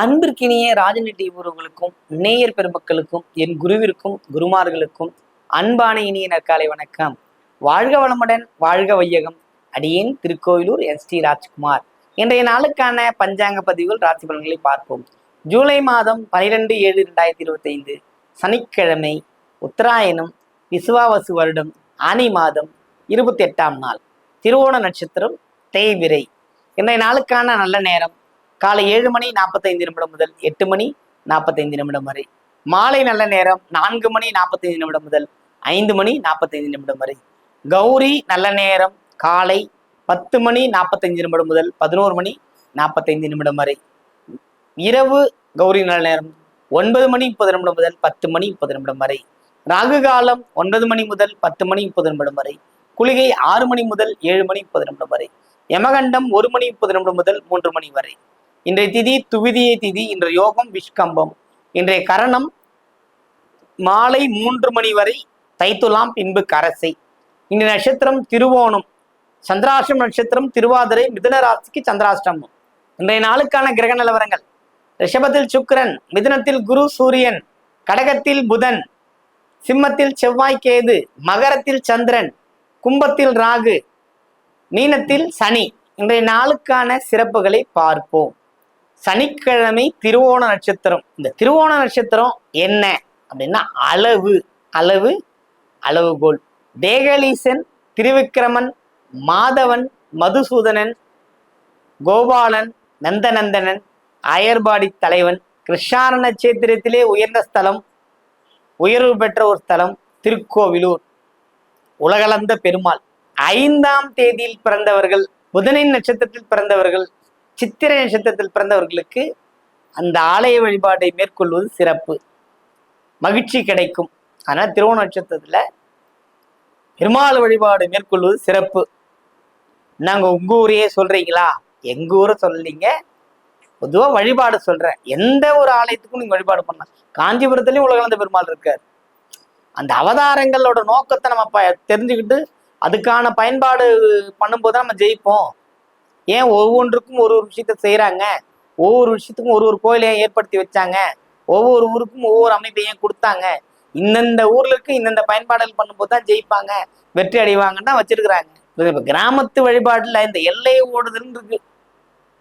அன்பிற்கினிய ராஜநெட்டி உறவுகளுக்கும் நேயர் பெருமக்களுக்கும் என் குருவிற்கும் குருமார்களுக்கும் அன்பான இனிய நற்காலை வணக்கம். வாழ்க வளமுடன் வாழ்க வையகம். அடியேன் திருக்கோயிலூர் எஸ் டி ராஜ்குமார். இன்றைய நாளுக்கான பஞ்சாங்க பதிவுகள் ராசி பலன்களை பார்ப்போம். ஜூலை மாதம் பனிரெண்டு ஏழு ரெண்டாயிரத்தி இருபத்தி ஐந்து சனிக்கிழமை உத்தராயணம் விசுவாவசு வருடம் ஆனி மாதம் இருபத்தி எட்டாம் நாள். திருவோண நட்சத்திரம் தேய்விரை இன்றைய நாளுக்கான நல்ல நேரம் காலை ஏழு மணி நாற்பத்தைந்து நிமிடம் முதல் எட்டு மணி நாற்பத்தைந்து நிமிடம் வரை. மாலை நல்ல நேரம் நான்கு மணி நாற்பத்தைந்து நிமிடம் முதல் ஐந்து மணி நாற்பத்தைந்து நிமிடம் வரை. கௌரி நல்ல நேரம் காலை பத்து மணி நாற்பத்தைந்து நிமிடம் முதல் பதினோரு மணி நாற்பத்தைந்து நிமிடம் வரை. இரவு கௌரி நல்ல நேரம் ஒன்பது மணி முப்பது நிமிடம் முதல் பத்து மணி முப்பது நிமிடம் வரை. ராகு காலம் ஒன்பது மணி முதல் பத்து மணி முப்பது நிமிடம் வரை. குளிகை ஆறு மணி முதல் ஏழு மணி முப்பது நிமிடம் வரை. யமகண்டம் ஒரு மணி முப்பது நிமிடம் முதல் மூன்று மணி வரை. இன்றைய திதி துவிதியை திதி இன்றைய யோகம் விஷ்கம்பம். இன்றைய கரணம் மாலை மூன்று மணி வரை தைத்துலாம் பின்பு கரசை. இன்றைய நட்சத்திரம் திருவோணம். சந்திராஷ்டம் நட்சத்திரம் திருவாதிரை மிதுன ராசிக்கு சந்திராஷ்டமம். இன்றைய நாளுக்கான கிரக நிலவரங்கள். ரிஷபத்தில் சுக்கரன் மிதுனத்தில் குரு சூரியன் கடகத்தில் புதன் சிம்மத்தில் செவ்வாய் கேது மகரத்தில் சந்திரன் கும்பத்தில் ராகு மீனத்தில் சனி. இன்றைய நாளுக்கான சிறப்புகளை பார்ப்போம். சனிக்கிழமை திருவோண நட்சத்திரம். இந்த திருவோண நட்சத்திரம் என்ன? அப்படின்னா அளவு. அளவு அளவுகோல். தேகலீசன் திருவிக்கிரமன் மாதவன் மதுசூதனன் கோபாலன் நந்தநந்தனன் அயர்பாடி தலைவன் கிருஷ்ணார நட்சத்திரத்திலே உயர்ந்த ஸ்தலம் உயர்வு பெற்ற ஒரு ஸ்தலம் திருக்கோவிலூர். உலகளந்த பெருமாள். ஐந்தாம் தேதியில் பிறந்தவர்கள் புதனின் நட்சத்திரத்தில் பிறந்தவர்கள் சித்திரை நட்சத்திரத்தில் பிறந்தவர்களுக்கு அந்த ஆலய வழிபாட்டை மேற்கொள்வது சிறப்பு. மகிழ்ச்சி கிடைக்கும். ஆனால் திருவோண நட்சத்திரத்தில் பெருமாள் வழிபாடு மேற்கொள்வது சிறப்பு. நாங்கள் உங்கள் ஊரையே சொல்கிறீங்களா எங்கள் ஊரை சொல்லலீங்க? பொதுவாக வழிபாடு சொல்கிறேன் எந்த ஒரு ஆலயத்துக்கும் நீங்கள் வழிபாடு பண்ணலாம் காஞ்சிபுரத்துலேயும் உலகளந்த பெருமாள் இருக்கார். அந்த அவதாரங்களோட நோக்கத்தை நம்ம ப தெரிஞ்சுக்கிட்டு அதுக்கான பயன்பாடு பண்ணும்போது நம்ம ஜெயிப்போம். ஏன் ஒவ்வொன்றுக்கும் ஒரு ஒரு விஷயத்த செய்கிறாங்க ஒவ்வொரு விஷயத்துக்கும் ஒரு ஒரு கோயிலை ஏற்படுத்தி வச்சாங்க. ஒவ்வொரு ஊருக்கும் ஒவ்வொரு அமைப்பையும் கொடுத்தாங்க? இந்தந்த ஊர்ல இருக்கு இந்தந்த பயன்பாடுகள் பண்ணும்போது தான் ஜெயிப்பாங்க. வெற்றி அடைவாங்கன்னு தான் வச்சிருக்கிறாங்க. இப்போ கிராமத்து வழிபாடுல இந்த எல்லையை ஓடுதுன்னு இருக்கு.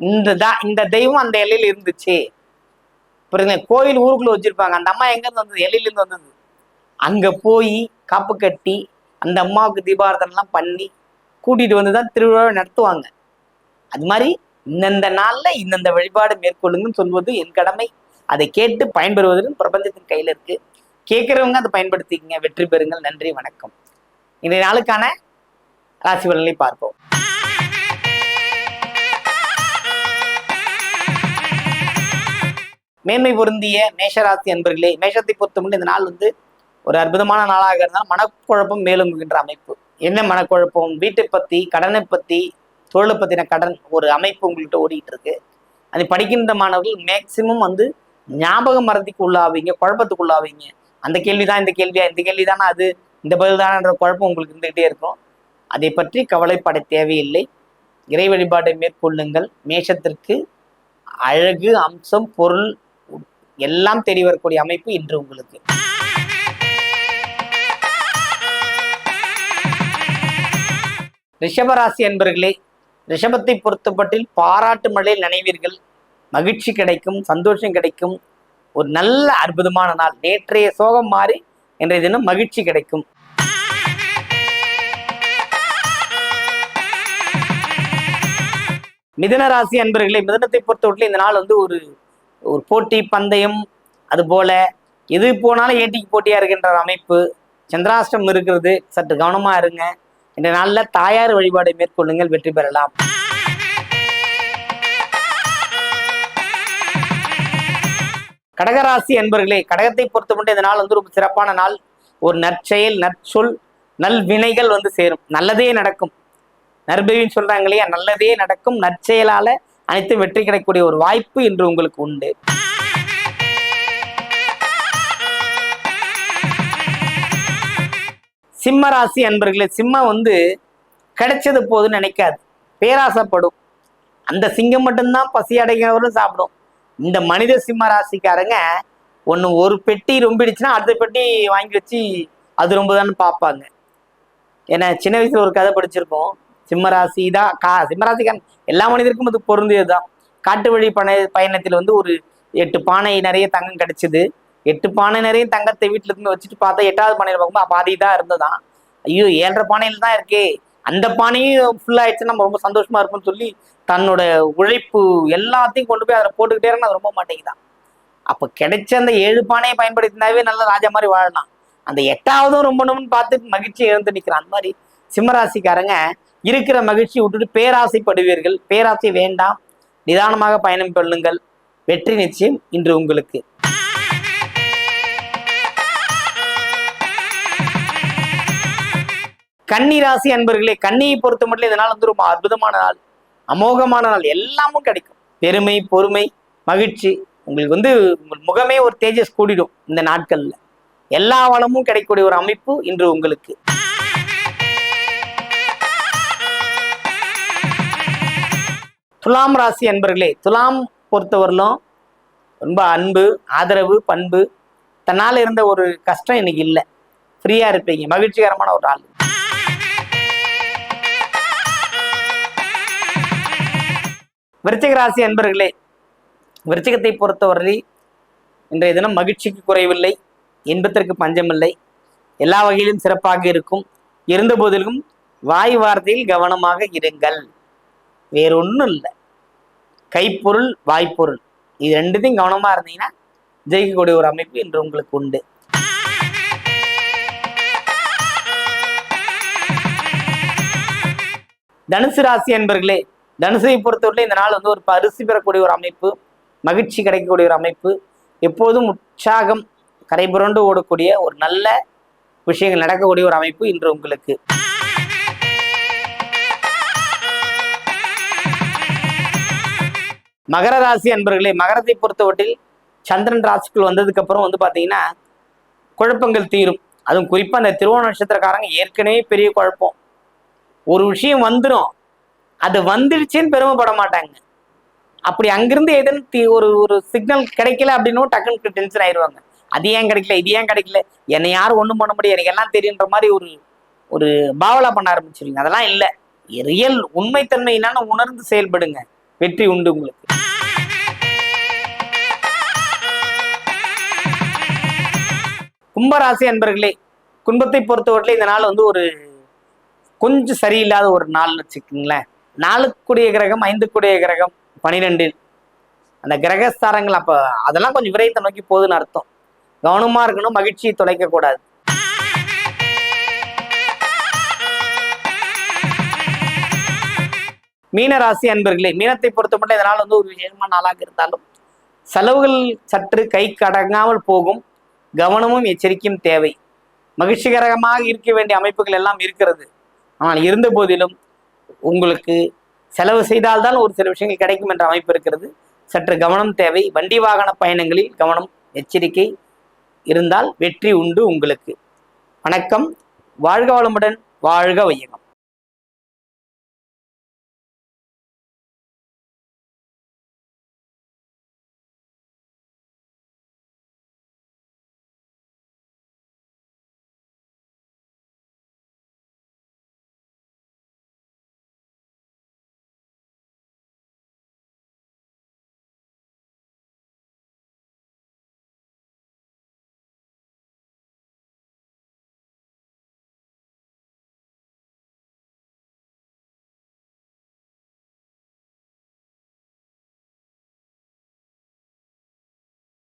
இந்த தா இந்த தெய்வம் அந்த எல்லையில இருந்துச்சு. புரியுதுங்க? கோயில் ஊருக்குள்ள வச்சிருப்பாங்க. அந்த அம்மா எங்க இருந்து வந்தது? எல்லையிலேருந்து வந்தது. அங்க போய் காப்பு கட்டி அந்த அம்மாவுக்கு தீபாரதனெலாம் பண்ணி கூட்டிட்டு வந்து தான் திருவிழாவை நடத்துவாங்க. அது மாதிரி இந்தந்த நாள்ல இந்தந்த வழிபாடு மேற்கொள்ளுங்கன்னு சொல்வது என் கடமை. அதை கேட்டு பயன்பெறுவதும் பிரபஞ்சத்தின் கையில இருக்கு. கேட்கிறவங்க அதை பயன்படுத்திக்கங்க. வெற்றி பெறுங்கள். நன்றி வணக்கம். இன்றைய நாளுக்கான ராசி பலனை பார்ப்போம். மேன்மை பொருந்திய மேஷராசி அன்பர்களே மேஷத்தை பொறுத்தமட்டு இந்த நாள் வந்து ஒரு அற்புதமான நாளாக இருந்தால் மனக்குழப்பம் மேலுங்குகின்ற அமைப்பு. என்ன மனக்குழப்பம்? வீட்டை பத்தி கடனை பத்தி தொழிலை பத்தின கடன் ஒரு அமைப்பு உங்கள்கிட்ட ஓடிட்டு இருக்கு. அது படிக்கின்ற மாணவர்கள் மேக்சிமம் வந்து ஞாபக மறதிக்கு உள்ளாவீங்க குழப்பத்துக்கு உள்ளாவீங்க அந்த கேள்விதான் இந்த கேள்வியா இந்த கேள்வி தானே அது? இந்த பதில் தானன்ற குழப்பம் உங்களுக்கு இருந்துகிட்டே இருக்கும். அதை பற்றி கவலைப்பட தேவையில்லை. இறை வழிபாட்டை மேற்கொள்ளுங்கள். மேஷத்திற்கு அழகு அம்சம் பொருள் எல்லாம் தெரிய வரக்கூடிய அமைப்பு இன்று உங்களுக்கு. ரிஷபராசி என்பர்களே ரிஷபத்தை பொறுத்தப்பட்டில் பாராட்டு மழையில் நினைவீர்கள். மகிழ்ச்சி கிடைக்கும் சந்தோஷம் கிடைக்கும். ஒரு நல்ல அற்புதமான நாள். நேற்றைய சோகம் மாறி இன்றைய தினம் மகிழ்ச்சி கிடைக்கும். மிதன ராசி அன்பர்களே மிதனத்தை பொறுத்தவரையில் இந்த நாள் வந்து ஒரு ஒரு போட்டி பந்தயம் அது போல எது போனாலும் ஏட்டிக்கு போட்டியா இருக்கின்ற அமைப்பு. சந்திராஷ்டம் இருக்கிறது. சற்று கவனமா இருங்க. இந்த நாளில் தாயார் வழிபாடை மேற்கொள்ளுங்கள் வெற்றி பெறலாம். கடகராசி என்பர்களே கடகத்தை பொறுத்தமட்டும் இந்த நாள் வந்து ரொம்ப சிறப்பான நாள். ஒரு நற்செயல் நற்சொல் நல்வினைகள் வந்து சேரும். நல்லதே நடக்கும். நற்பவின்னு சொல்றாங்க இல்லையா? நல்லதே நடக்கும். நற்செயலால அனைத்தும் வெற்றி கிடைக்கக்கூடிய ஒரு வாய்ப்பு இன்று உங்களுக்கு உண்டு. சிம்ம ராசி அன்பர்களே சிம்மம் வந்து கிடைச்சது போதுன்னு நினைக்காது. பேராசைப்படும். அந்த சிங்கம் மட்டும்தான் பசி அடைக்கிறவரும் சாப்பிடும். இந்த மனித சிம்ம ராசிக்காரங்க ஒன்று ஒரு பெட்டி ரொம்பிடுச்சுன்னா அடுத்த பெட்டி வாங்கி வச்சு அது ரொம்ப தான் பார்ப்பாங்க. ஏன்னா சின்ன வயசுல ஒரு கதை படிச்சிருக்கோம் சிம்மராசி தான் கா சிம்மராசிக்காரன். எல்லா மனிதருக்கும் அது பொருந்தியது தான் காட்டு வழி பண பயணத்தில் வந்து ஒரு எட்டு பானை நிறைய தங்கம் கிடைச்சிது. எட்டு பானை நிறைய தங்கத்தை வீட்டுல இருந்து வச்சுட்டு பார்த்தா எட்டாவது பானையில பார்க்கும்போது பாதி தான் இருந்ததான் ஐயோ ஏழரை பானையில தான் இருக்கே. அந்த பானையும் ஃபுல் ஆயிடுச்சுன்னா நம்ம ரொம்ப சந்தோஷமா இருக்கும்னு சொல்லி தன்னோட உழைப்பு எல்லாத்தையும் கொண்டு போய் அதில் போட்டுக்கிட்டே அது ரொம்ப மாட்டேங்குதான். அப்போ கிடைச்ச அந்த ஏழு பானையை பயன்படுத்தினாவே நல்ல ராஜா மாதிரி வாழலாம். அந்த எட்டாவதும் ரொம்பணும்னு பார்த்து மகிழ்ச்சி இழந்து நிற்கிறான் அந்த மாதிரி சிம்மராசிக்காரங்க இருக்கிற மகிழ்ச்சி விட்டுட்டு பேராசைப்படுவீர்கள். பேராசை வேண்டாம். நிதானமாக பயணம் கொள்ளுங்கள். வெற்றி நிச்சயம் இன்று உங்களுக்கு. கன்னி ராசி அன்பர்களே கன்னியை பொறுத்த மட்டும் இந்த நாள் வந்து ரொம்ப அற்புதமான நாள். அமோகமான நாள். எல்லாமும் கிடைக்கும். பெருமை பொறுமை மகிழ்ச்சி. உங்களுக்கு வந்து உங்கள் முகமே ஒரு தேஜஸ் கூடிடும் இந்த நாட்கள்ல. எல்லா வளமும் கிடைக்கக்கூடிய ஒரு அமைப்பு இன்று உங்களுக்கு. துலாம் ராசி அன்பர்களே துலாம் பொறுத்தவரையிலும் ரொம்ப அன்பு ஆதரவு பண்பு. தன்னால் இருந்த ஒரு கஷ்டம் இன்னைக்கு இல்லை. ஃப்ரீயாக இருப்பீங்க. மகிழ்ச்சிகரமான ஒரு ஆள் விருச்சிகராசி அன்பர்களே விருச்சிகத்தை பொறுத்தவரை இன்றைய தினம் மகிழ்ச்சிக்கு குறைவில்லை இன்பத்திற்கு பஞ்சமில்லை எல்லா வகையிலும் சிறப்பாக இருக்கும். இருந்த போதிலும் வாய் வார்த்தையில் கவனமாக இருங்கள். வேறொன்றும் இல்லை கைப்பொருள் வாய்ப்பொருள். இது ரெண்டுத்தையும் கவனமாக இருந்தீங்கன்னா ஜெயிக்கக்கூடிய ஒரு அமைப்பு இன்று உங்களுக்கு உண்டு. தனுசு ராசி அன்பர்களே தனுசை பொறுத்தவரை இந்த நாள் வந்து ஒரு பரிசு பெறக்கூடிய ஒரு அமைப்பு மகிழ்ச்சி கிடைக்கக்கூடிய ஒரு அமைப்பு. எப்போதும் உற்சாகம் கரைபுரண்டு ஓடக்கூடிய ஒரு நல்ல விஷயங்கள் நடக்கக்கூடிய ஒரு அமைப்பு இன்று உங்களுக்கு. மகர ராசி அன்பர்களே மகரத்தை பொறுத்தவற்றில் சந்திரன் ராசிக்குள் வந்ததுக்கு அப்புறம் வந்து பாத்தீங்கன்னா குழப்பங்கள் தீரும். அதுவும் குறிப்பா அந்த திருவோண நட்சத்திரக்காரங்க ஏற்கனவே பெரிய குழப்பம். ஒரு விஷயம் வந்துடும் அது வந்துடுச்சுன்னு பெருமைப்பட மாட்டாங்க. அப்படி அங்கிருந்து எதுன்னு ஒரு ஒரு சிக்னல் கிடைக்கல அப்படின்னும் டக்குன்னு டென்ஷன் ஆயிடுவாங்க அது ஏன் கிடைக்கல இது ஏன் கிடைக்கல என்னை யாரும் ஒன்றும் பண்ண முடியாது எனக்கு எல்லாம் தெரியுன்ற மாதிரி ஒரு ஒரு பாவலா பண்ண ஆரம்பிச்சிருங்க அதெல்லாம் இல்லை. ரியல் உண்மைத்தன்மை என்னன்னு உணர்ந்து செயல்படுங்க. வெற்றி உண்டு உங்களுக்கு. கும்பராசி அன்பர்களே குடும்பத்தை பொறுத்தவரையில இந்த நாள் வந்து ஒரு கொஞ்சம் சரியில்லாத ஒரு நாள்னு வச்சுக்கோங்களேன். நாலுக்குடைய கிரகம் ஐந்துக்குடைய கிரகம் பனிரெண்டில். அந்த கிரகஸ்தாரங்கள் அப்போ அதெல்லாம் கொஞ்சம் விரயத்தை நோக்கி போகுதுன்னு அர்த்தம். கவனமாக இருக்கணும் மகிழ்ச்சியை தொலைக்கக்கூடாது மீன ராசி அன்பர்களே மீனத்தை பொறுத்தமட்டும் இதனால் வந்து ஒரு விசேஷமான நாளாக இருந்தாலும் செலவுகள் சற்று கை கடங்காமல் போகும். கவனமும் எச்சரிக்கையும் தேவை. மகிழ்ச்சிகரமாக இருக்க வேண்டிய அமைப்புகள் எல்லாம் இருக்கிறது. ஆனால் இருந்த போதிலும் உங்களுக்கு செலவு செய்தால்தான் ஒரு சில விஷயங்கள் கிடைக்கும் என்ற அமைப்பு இருக்கிறது. சற்று கவனம் தேவை. வண்டி வாகன பயணங்களில் கவனம் எச்சரிக்கை இருந்தால் வெற்றி உண்டு உங்களுக்கு. வணக்கம். வாழ்க வளமுடன் வாழ்க வையகம்.